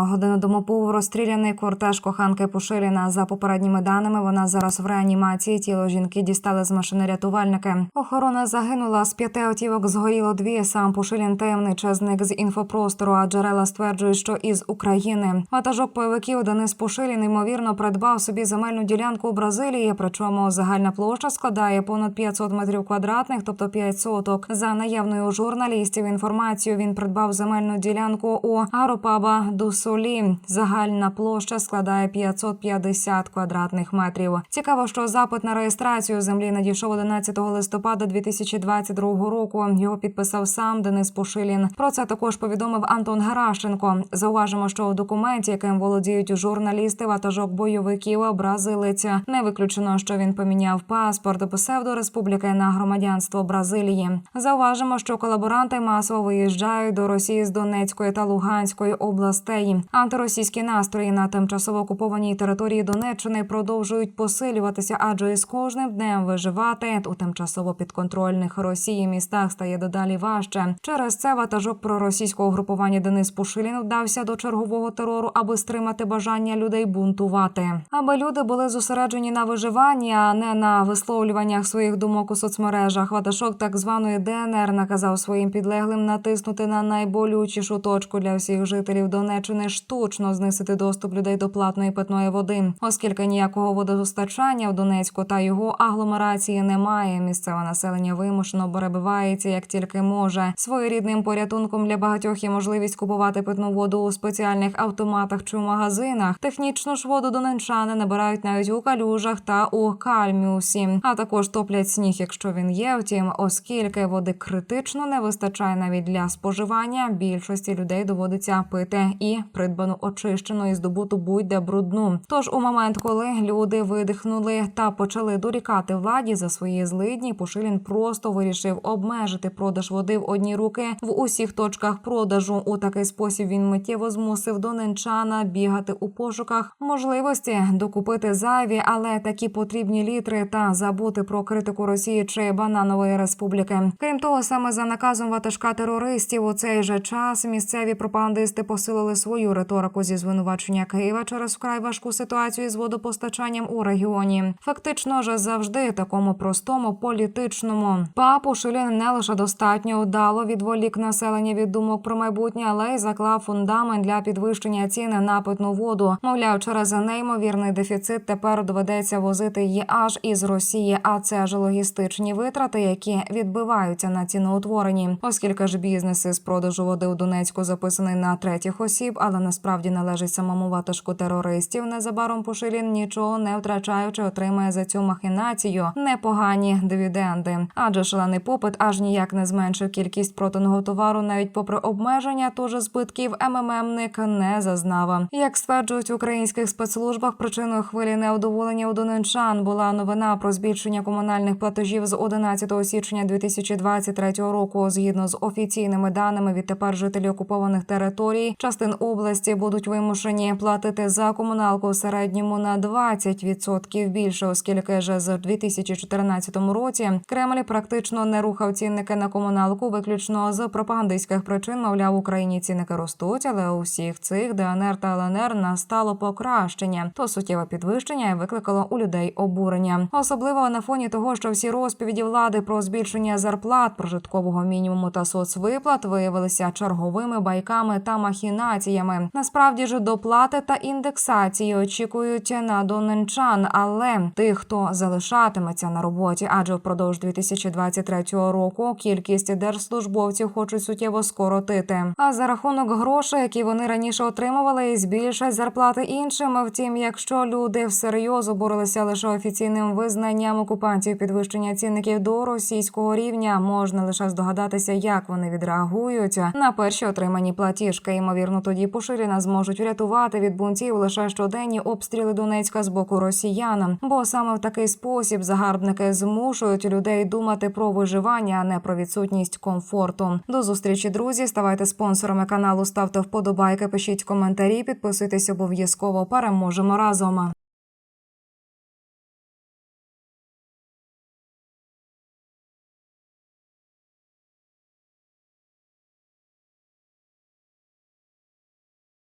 Годину тому був розстріляний кортеж коханки Пушиліна. За попередніми даними, вона зараз в реанімації. Тіло жінки дістали з машини рятувальники. Охорона загинула з п'яти автівок. Згоріло дві. Сам Пушилін таємниче зник з інфопростору. А джерела стверджують, що із України ватажок бойовиків Денис Пушилін ймовірно придбав собі земельну ділянку у Бразилії. Причому загальна площа складає понад 500 метрів квадратних, тобто 5 соток. За наявною журналістів інформацією він придбав земельну ділянку у Аропаба Дусолі. Загальна площа складає 550 квадратних метрів. Цікаво, що запит на реєстрацію землі надійшов 11 листопада 2022 року. Його підписав сам Денис Пушилін. Про це також повідомив Антон Геращенко. Зауважимо, що у документі, яким володіють журналісти, ватажок бойовиків бразилець. Не виключено, що він поміняв паспорт псевдореспубліки на громадянство Бразилії. Зауважимо, що колаборанти масово виїжджають до Росії з Донецької та Луганської областей. Антиросійські настрої на тимчасово окупованій території Донеччини продовжують посилюватися, адже із кожним днем виживати у тимчасово підконтрольних Росії містах стає дедалі важче. Через це ватажок проросійського групування Денис Пушилін вдався до чергового терору, аби стримати бажання людей бунтувати, аби люди були зосереджені на виживанні, а не на висловлюваннях своїх думок у соцмережах. Ватажок так званої ДНР наказав своїм підлеглим натиснути на найболючішу точку для всіх жителів Донеччини штучно знисити доступ людей до платної питної води, оскільки ніякого водопостачання в Донецьку та його агломерації немає. Місцеве населення вимушено перебивається як тільки може. Своєрідним порятунком для багатьох є можливість купувати питну воду у спеціальних автоматах чи в магазинах. Технічну ж воду донечани набирають навіть у калюжах та у кальміусі, а також топлять сніг, якщо він є. Втім, оскільки води критично не вистачає навіть для споживання, більшості людей доводиться пити і придбану очищену і здобуту будь-де брудну. Тож у момент, коли люди видихнули та почали дорікати владі за свої злидні, Пушилін просто вирішив обмежити продаж води в одні руки в усіх точках продажу. У такий спосіб він миттєво змусив доненчана бігати у пошуках можливості докупити зайві, але такі потрібні літри та забути про критику Росії чи бананової республіки. Крім того, саме за наказом ватажка терористів у цей же час місцеві пропагандисти посилили свою риторику зі звинувачення Києва через вкрай важку ситуацію з водопостачанням у регіоні. Фактично ж завжди такому простому політичному папу Шилін не лише достатньо вдало відволік населення від думок про майбутнє, але й заклав фундамент для підвищення ціни на питну воду. Мовляв, через неймовірний дефіцит тепер доведеться возити її аж із Росії. А це ж логістичні витрати, які відбиваються на ціноутворенні, оскільки ж бізнеси з продажу води у Донецьку записаний на третіх осіб, але насправді належить самому ватажку терористів. Незабаром Пушилін нічого не втрачаючи, отримає за цю махінацію непогані дивіденди. Адже шалений попит аж ніяк не зменшив кількість проданого товару, навіть попри обмеження, тож збитків МММник не зазнав. Як стверджують в українських спецслужбах, причиною хвилі неудоволення у донечан була новина про збільшення комунальних платежів з 11 січня 2023 року. Згідно з офіційними даними, відтепер жителі окупованих територій частин області будуть вимушені платити за комуналку в середньому на 20% більше, оскільки ж з 2014 році Кремль практично не рухав цінники на комуналку, виключно з пропагандистських причин. Мовляв, в Україні цінники ростуть, але у всіх цих ДНР та ЛНР настало покращення. То суттєве підвищення викликало у людей обурення, особливо на фоні того, що всі розповіді влади про збільшення зарплат, прожиткового мінімуму та соцвиплат виявилися черговими байками та махінаціями. Насправді ж доплати та індексації очікують на донечан, але тих, хто залишатиметься на роботі, адже впродовж 2023 року кількість держслужбовців хочуть суттєво скоротити. А за рахунок грошей, які вони раніше отримували, збільшать зарплати іншим. Втім, якщо люди всерйоз обурилися лише офіційним визнанням окупантів підвищення цінників до російського рівня, можна лише здогадатися, як вони відреагують на перші отримані платіжки. Ймовірно, тоді поширена зможуть врятувати від бунтів лише щоденні обстріли Донецька з боку росіян. Бо саме в такий спосіб загарбники змушують людей думати про виживання, а не про відсутність комфорту. До зустрічі, друзі. Ставайте спонсорами каналу, ставте вподобайки, пишіть коментарі, підписуйтесь обов'язково. Переможемо разом.